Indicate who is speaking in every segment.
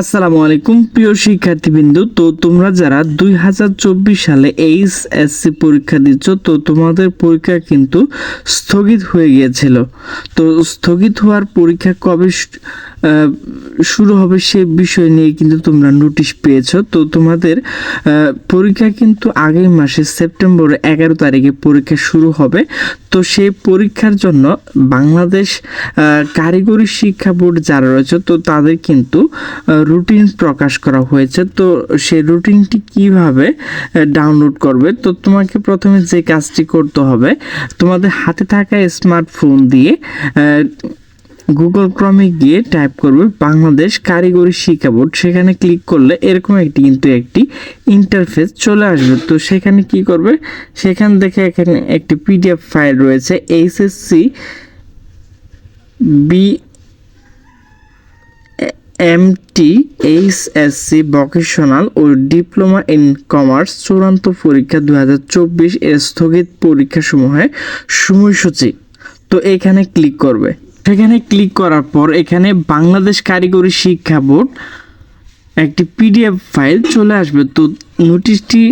Speaker 1: আসসালামু আলাইকুম, প্রিয় শিক্ষার্থীবৃন্দ। তো তোমরা যারা দুই হাজার চব্বিশ সালে এইচ এসসি পরীক্ষা দিচ্ছ, তো তোমাদের পরীক্ষা কিন্তু স্থগিত হয়ে গিয়েছিল। তো স্থগিত হওয়ার পরীক্ষা কবে শুরু হবে সে বিষয় নিয়ে কিন্তু তোমরা নোটিশ পেয়েছ। তো তোমাদের পরীক্ষা কিন্তু আগের মাসে সেপ্টেম্বরের এগারো তারিখে পরীক্ষা শুরু হবে। তো সেই পরীক্ষার জন্য বাংলাদেশ কারিগরি শিক্ষা বোর্ড যারা রয়েছে, তো তাদের কিন্তু রুটিন প্রকাশ করা হয়েছে, তো সেই রুটিনটি কীভাবে ডাউনলোড করবে? তো তোমাকে প্রথমে যে কাজটি করতে হবে, তোমাদের হাতে থাকা স্মার্টফোন দিয়ে গুগল ক্রমে গিয়ে টাইপ করবে বাংলাদেশ কারিগরি শিক্ষা বোর্ড। সেখানে ক্লিক করলে এরকম একটি কিন্তু একটি ইন্টারফেস চলে আসবে। তো সেখানে কি করবে? সেখান থেকে এখানে একটি পিডিএফ ফাইল রয়েছে HSC B MT HSC vocational O diploma in commerce চূড়ান্ত পরীক্ষা দু হাজার চব্বিশ এর স্থগিত পরীক্ষাসমূহের সময়সূচি তো এখানে ক্লিক করবে। সেখানে ক্লিক করার পর এখানে বাংলাদেশ কারিগরি শিক্ষা বোর্ড একটি পিডিএফ ফাইল চলে আসবে। তো নোটিশটি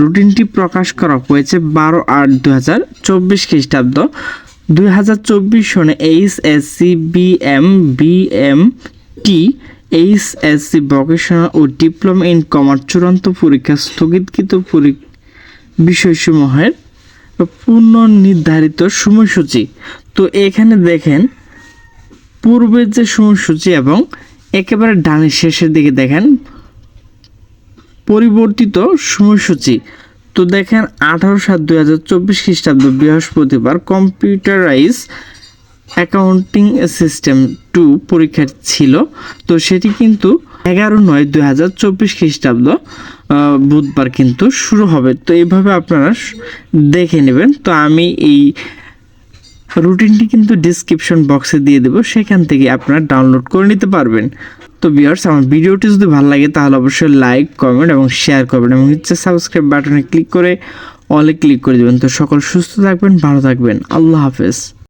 Speaker 1: রুটিনটি প্রকাশ করা হয়েছে বারো আট দু হাজার চব্বিশ খ্রিস্টাব্দ। দুই হাজার চব্বিশ সনে H S C B M B M T, H S C vocational O diploma in commerce চূড়ান্ত পরীক্ষা স্থগিতকৃত বিষয়সমূহের পুনর্নির্ধারিত সময়সূচি। তো এখানে দেখেন, পূর্বের যে সময়সূচি এবং একেবারে ডানের শেষের দিকে দেখেন, পরিবর্তিত সময়সূচি। তো দেখেন, আঠারো সাত দুই হাজার চব্বিশ খ্রিস্টাব্দ বৃহস্পতিবার কম্পিউটারাইজ অ্যাকাউন্টিং সিস্টেম টু পরীক্ষা ছিল। তো সেটি কিন্তু এগারো নয় দুই হাজার চব্বিশ খ্রিস্টাব্দ বুধবার কিন্তু শুরু হবে। তো এইভাবে আপনারা দেখে নেবেন। তো আমি এই রুটিনটি কিন্তু ডিসক্রিপশন বক্সে দিয়ে দেবো। সেখান থেকে আপনারা ডাউনলোড করে নিতে পারবেন। তো বিয়ার্স আমার ভিডিওটি যদি ভালো লাগে, তাহলে অবশ্যই লাইক, কমেন্ট এবং শেয়ার করবেন এবং হচ্ছে সাবস্ক্রাইব বাটনে ক্লিক করে অলে ক্লিক করে দেবেন। তো সকল সুস্থ থাকবেন, ভালো থাকবেন। আল্লাহ হাফেজ।